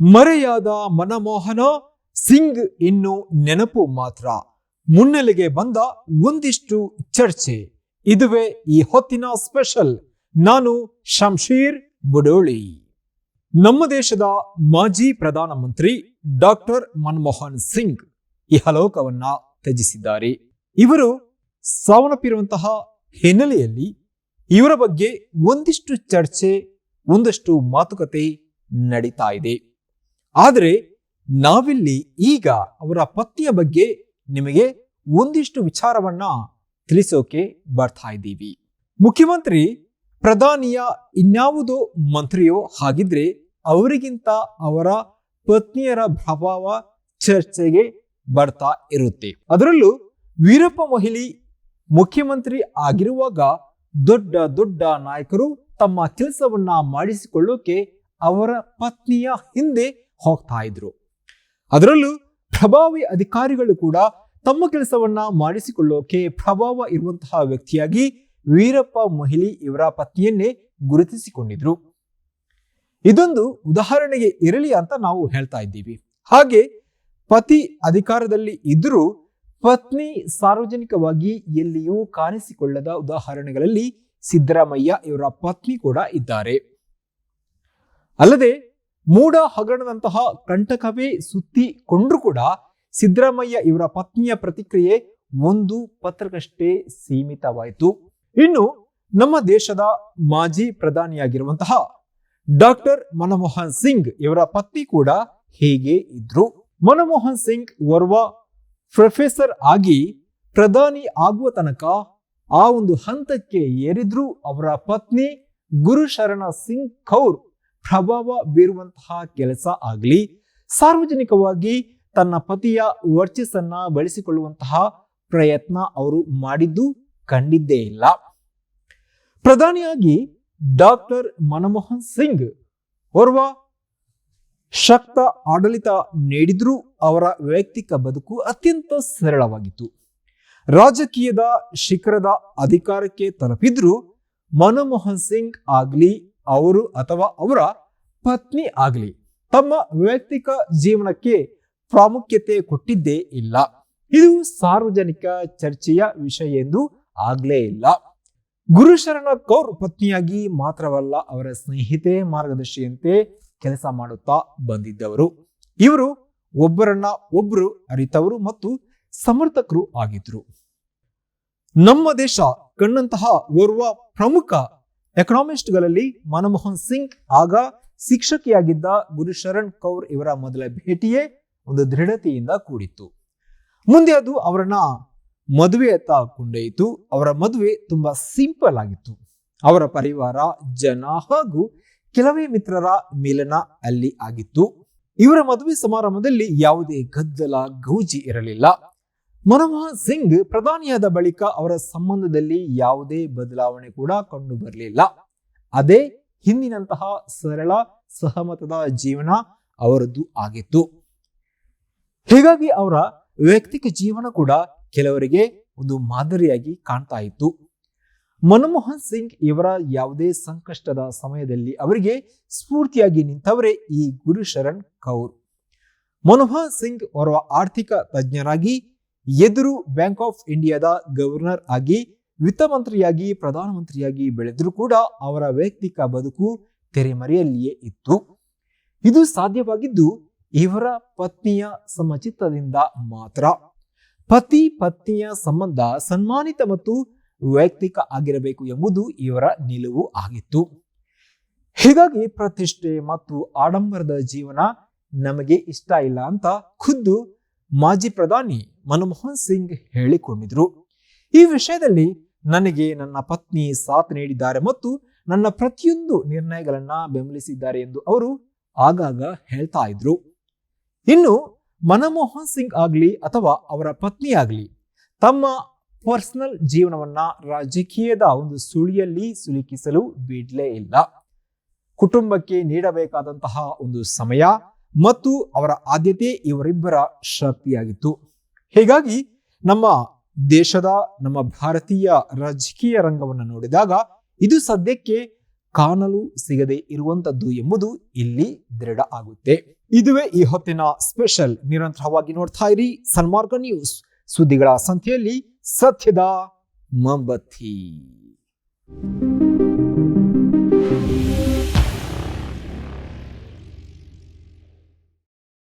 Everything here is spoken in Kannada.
ಮರೆಯಾದ ಮನಮೋಹನ ಸಿಂಗ್ ಇನ್ನು ನೆನಪು ಮಾತ್ರ. ಮುನ್ನೆಲೆಗೆ ಬಂದ ಒಂದಿಷ್ಟು ಚರ್ಚೆ. ಇದುವೇ ಈ ಹೊತ್ತಿನ ಸ್ಪೆಷಲ್. ನಾನು ಶಂಶೀರ್ ಬುಡೋಳಿ. ನಮ್ಮ ದೇಶದ ಮಾಜಿ ಪ್ರಧಾನಮಂತ್ರಿ ಡಾಕ್ಟರ್ ಮನಮೋಹನ್ ಸಿಂಗ್ ಇಹಲೋಕವನ್ನ ತ್ಯಜಿಸಿದ್ದಾರೆ. ಇವರು ಸಾವನ್ನಪ್ಪಿರುವಂತಹ ಹಿನ್ನೆಲೆಯಲ್ಲಿ ಇವರ ಬಗ್ಗೆ ಒಂದಿಷ್ಟು ಚರ್ಚೆ, ಒಂದಷ್ಟು ಮಾತುಕತೆ ನಡೀತಾ ಇದೆ. ಆದರೆ ನಾವಿಲ್ಲಿ ಈಗ ಅವರ ಪತ್ನಿಯ ಬಗ್ಗೆ ನಿಮಗೆ ಒಂದಿಷ್ಟು ವಿಚಾರವನ್ನ ತಿಳಿಸೋಕೆ ಬರ್ತಾ ಇದ್ದೀವಿ. ಮುಖ್ಯಮಂತ್ರಿ, ಪ್ರಧಾನಿಯ ಇನ್ಯಾವುದೋ ಮಂತ್ರಿಯೋ ಹಾಗಿದ್ರೆ ಅವರಿಗಿಂತ ಅವರ ಪತ್ನಿಯರ ಪ್ರಭಾವ ಚರ್ಚೆಗೆ ಬರ್ತಾ ಇರುತ್ತೆ. ಅದರಲ್ಲೂ ವೀರಪ್ಪ ಮೊಹಿಲಿ ಮುಖ್ಯಮಂತ್ರಿ ಆಗಿರುವಾಗ ದೊಡ್ಡ ದೊಡ್ಡ ನಾಯಕರು ತಮ್ಮ ಕೆಲಸವನ್ನ ಮಾಡಿಸಿಕೊಳ್ಳೋಕೆ ಅವರ ಪತ್ನಿಯ ಹಿಂದೆ ಹೋಗ್ತಾ ಇದ್ರು. ಅದರಲ್ಲೂ ಪ್ರಭಾವಿ ಅಧಿಕಾರಿಗಳು ಕೂಡ ತಮ್ಮ ಕೆಲಸವನ್ನ ಮಾಡಿಸಿಕೊಳ್ಳೋಕೆ ಪ್ರಭಾವ ಇರುವಂತಹ ವ್ಯಕ್ತಿಯಾಗಿ ವೀರಪ್ಪ ಮೊಹಿಲಿ ಇವರ ಪತ್ನಿಯನ್ನೇ ಗುರುತಿಸಿಕೊಂಡಿದ್ರು. ಇದೊಂದು ಉದಾಹರಣೆಗೆ ಇರಲಿ ಅಂತ ನಾವು ಹೇಳ್ತಾ ಇದ್ದೀವಿ. ಹಾಗೆ ಪತಿ ಅಧಿಕಾರದಲ್ಲಿ ಇದ್ದರೂ ಪತ್ನಿ ಸಾರ್ವಜನಿಕವಾಗಿ ಎಲ್ಲಿಯೂ ಕಾಣಿಸಿಕೊಳ್ಳದ ಉದಾಹರಣೆಗಳಲ್ಲಿ ಸಿದ್ದರಾಮಯ್ಯ ಇವರ ಪತ್ನಿ ಕೂಡ ಇದ್ದಾರೆ. ಅಲ್ಲದೆ ಮೂಡ ಹಗರಣದಂತಹ ಕಂಟಕವೇ ಸುತ್ತಿಕೊಂಡ್ರು ಕೂಡ ಸಿದ್ದರಾಮಯ್ಯ ಇವರ ಪತ್ನಿಯ ಪ್ರತಿಕ್ರಿಯೆ ಒಂದು ಪತ್ರಕ್ಕಷ್ಟೇ ಸೀಮಿತವಾಯಿತು. ಇನ್ನು ನಮ್ಮ ದೇಶದ ಮಾಜಿ ಪ್ರಧಾನಿಯಾಗಿರುವಂತಹ ಡಾಕ್ಟರ್ ಮನಮೋಹನ್ ಸಿಂಗ್ ಇವರ ಪತ್ನಿ ಕೂಡ ಹೇಗೆ ಇದ್ರು. ಮನಮೋಹನ್ ಸಿಂಗ್ ಓರ್ವ ಪ್ರೊಫೆಸರ್ ಆಗಿ ಪ್ರಧಾನಿ ಆಗುವ ತನಕ ಆ ಒಂದು ಹಂತಕ್ಕೆ ಏರಿದ್ರು. ಅವರ ಪತ್ನಿ ಗುರುಶರಣ ಸಿಂಗ್ ಕೌರ್ ಪ್ರಭಾವ ಬೀರುವಂತಹ ಕೆಲಸ ಆಗಲಿ, ಸಾರ್ವಜನಿಕವಾಗಿ ತನ್ನ ಪತಿಯ ವರ್ಚಸ್ಸನ್ನ ಬಳಸಿಕೊಳ್ಳುವಂತಹ ಪ್ರಯತ್ನ ಅವರು ಮಾಡಿದ್ದು ಕಂಡಿದ್ದೇ ಇಲ್ಲ. ಪ್ರಧಾನಿಯಾಗಿ ಡಾಕ್ಟರ್ ಮನಮೋಹನ್ ಸಿಂಗ್ ಓರ್ವ ಶಕ್ತ ಆಡಳಿತ ನೀಡಿದ್ರೂ ಅವರ ವೈಯಕ್ತಿಕ ಬದುಕು ಅತ್ಯಂತ ಸರಳವಾಗಿತ್ತು. ರಾಜಕೀಯದ ಶಿಖರದ ಅಧಿಕಾರಕ್ಕೆ ತಲುಪಿದ್ರು ಮನಮೋಹನ್ ಸಿಂಗ್ ಆಗ್ಲಿ ಅವರು ಅಥವಾ ಅವರ ಪತ್ನಿ ಆಗಲಿ. ತಮ್ಮ ವೈಯಕ್ತಿಕ ಜೀವನಕ್ಕೆ ಪ್ರಾಮುಖ್ಯತೆ ಕೊಟ್ಟಿದ್ದೇ ಇಲ್ಲ. ಇದು ಸಾರ್ವಜನಿಕ ಚರ್ಚೆಯ ವಿಷಯ ಎಂದು ಆಗ್ಲೇ ಇಲ್ಲ. ಗುರುಶರಣ ಕೌರ್ ಪತ್ನಿಯಾಗಿ ಮಾತ್ರವಲ್ಲ ಅವರ ಸ್ನೇಹಿತೆ, ಮಾರ್ಗದರ್ಶಿಯಂತೆ ಕೆಲಸ ಮಾಡುತ್ತಾ ಬಂದಿದ್ದವರು. ಇವರು ಒಬ್ಬರನ್ನ ಒಬ್ಬರು ಅರಿತವರು ಮತ್ತು ಸಮರ್ಥಕರು ಆಗಿದ್ರು. ನಮ್ಮ ದೇಶ ಕಂಡಂತಹ ಓರ್ವ ಪ್ರಮುಖ ಎಕನಾಮಿಸ್ಟ್ಗಳಲ್ಲಿ ಮನಮೋಹನ್ ಸಿಂಗ್ ಆಗ ಶಿಕ್ಷಕಿಯಾಗಿದ್ದ ಗುರುಶರಣ್ ಕೌರ್ ಇವರ ಮೊದಲ ಭೇಟಿಯೇ ಒಂದು ದೃಢತೆಯಿಂದ ಕೂಡಿತ್ತು. ಮುಂದೆ ಅದು ಅವರನ್ನ ಮದುವೆಯತ್ತ ಕೊಂಡೊಯ್ಯಿತು. ಅವರ ಮದುವೆ ತುಂಬಾ ಸಿಂಪಲ್ ಆಗಿತ್ತು. ಅವರ ಪರಿವಾರ, ಜನ ಹಾಗೂ ಕೆಲವೇ ಮಿತ್ರರ ಮಿಲನ ಅಲ್ಲಿ ಆಗಿತ್ತು. ಇವರ ಮದುವೆ ಸಮಾರಂಭದಲ್ಲಿ ಯಾವುದೇ ಗದ್ದಲ, ಗೌಜಿ ಇರಲಿಲ್ಲ. ಮನಮೋಹನ್ ಸಿಂಗ್ ಪ್ರಧಾನಿಯಾದ ಬಳಿಕ ಅವರ ಸಂಬಂಧದಲ್ಲಿ ಯಾವುದೇ ಬದಲಾವಣೆ ಕೂಡ ಕಂಡು ಬರಲಿಲ್ಲ. ಅದೇ ಹಿಂದಿನಂತಹ ಸರಳ, ಸಹಮತದ ಜೀವನ ಅವರದ್ದು ಆಗಿತ್ತು. ಹೀಗಾಗಿ ಅವರ ವೈಯಕ್ತಿಕ ಜೀವನ ಕೂಡ ಕೆಲವರಿಗೆ ಒಂದು ಮಾದರಿಯಾಗಿ ಕಾಣ್ತಾ ಇತ್ತು. ಮನಮೋಹನ್ ಸಿಂಗ್ ಇವರ ಯಾವುದೇ ಸಂಕಷ್ಟದ ಸಮಯದಲ್ಲಿ ಅವರಿಗೆ ಸ್ಫೂರ್ತಿಯಾಗಿ ನಿಂತವರೇ ಈ ಗುರು ಶರಣ್ ಕೌರ್. ಮನಮೋಹನ್ ಸಿಂಗ್ ಓರ್ವ ಆರ್ಥಿಕ ತಜ್ಞರಾಗಿ ಎದುರು ಬ್ಯಾಂಕ್ ಆಫ್ ಇಂಡಿಯಾದ ಗವರ್ನರ್ ಆಗಿ ವಿತ್ತ ಮಂತ್ರಿಯಾಗಿ ಪ್ರಧಾನಮಂತ್ರಿಯಾಗಿ ಬೆಳೆದರೂ ಕೂಡ ಅವರ ವೈಯಕ್ತಿಕ ಬದುಕು ತೆರೆಮರೆಯಲ್ಲಿಯೇ ಇತ್ತು. ಇದು ಸಾಧ್ಯವಾಗಿದ್ದು ಇವರ ಪತ್ನಿಯ ಸಮಚಿತ್ತದಿಂದ ಮಾತ್ರ. ಪತಿ ಪತ್ನಿಯ ಸಂಬಂಧ ಸನ್ಮಾನಿತ ಮತ್ತು ವೈಯಕ್ತಿಕ ಆಗಿರಬೇಕು ಎಂಬುದು ಇವರ ನಿಲುವು ಆಗಿತ್ತು. ಹೀಗಾಗಿ ಪ್ರತಿಷ್ಠೆ ಮತ್ತು ಆಡಂಬರದ ಜೀವನ ನಮಗೆ ಇಷ್ಟ ಇಲ್ಲ ಅಂತ ಖುದ್ದು ಮಾಜಿ ಪ್ರಧಾನಿ ಮನಮೋಹನ್ ಸಿಂಗ್ ಹೇಳಿಕೊಂಡಿದ್ರು. ಈ ವಿಷಯದಲ್ಲಿ ನನಗೆ ನನ್ನ ಪತ್ನಿ ಸಾಥ್ ನೀಡಿದ್ದಾರೆ ಮತ್ತು ನನ್ನ ಪ್ರತಿಯೊಂದು ನಿರ್ಣಯಗಳನ್ನ ಬೆಂಬಲಿಸಿದ್ದಾರೆ ಎಂದು ಅವರು ಆಗಾಗ ಹೇಳ್ತಾ ಇದ್ರು. ಇನ್ನು ಮನಮೋಹನ್ ಸಿಂಗ್ ಆಗ್ಲಿ ಅಥವಾ ಅವರ ಪತ್ನಿ ಆಗ್ಲಿ, ತಮ್ಮ ಪರ್ಸನಲ್ ಜೀವನವನ್ನ ರಾಜಕೀಯದ ಒಂದು ಸುಳಿಯಲ್ಲಿ ಸುಲುಕಿಸಲು ಬಿಡ್ಲೇ ಇಲ್ಲ. ಕುಟುಂಬಕ್ಕೆ ನೀಡಬೇಕಾದಂತಹ ಒಂದು ಸಮಯ ಮತ್ತು ಅವರ ಆದ್ಯತೆ ಇವರಿಬ್ಬರ ಶಕ್ತಿಯಾಗಿತ್ತು. ಹೀಗಾಗಿ ನಮ್ಮ ದೇಶದ, ನಮ್ಮ ಭಾರತೀಯ ರಾಜಕೀಯ ರಂಗವನ್ನು ನೋಡಿದಾಗ ಇದು ಸದ್ಯಕ್ಕೆ ಕಾಣಲು ಸಿಗದೆ ಇರುವಂತದ್ದು ಎಂಬುದು ಇಲ್ಲಿ ದೃಢ ಆಗುತ್ತೆ. ಇದುವೇ ಈ ಹೊತ್ತಿನ ಸ್ಪೆಷಲ್ ನಿರಂತರವಾಗಿ ನೋಡ್ತಾ ಇರಿ ಸನ್ಮಾರ್ಗ ನ್ಯೂಸ್ ಸುದ್ದಿಗಳ ಸಂಖ್ಯೆಯಲ್ಲಿ ಸತ್ಯದ ಮೊಂಬತ್ತಿ.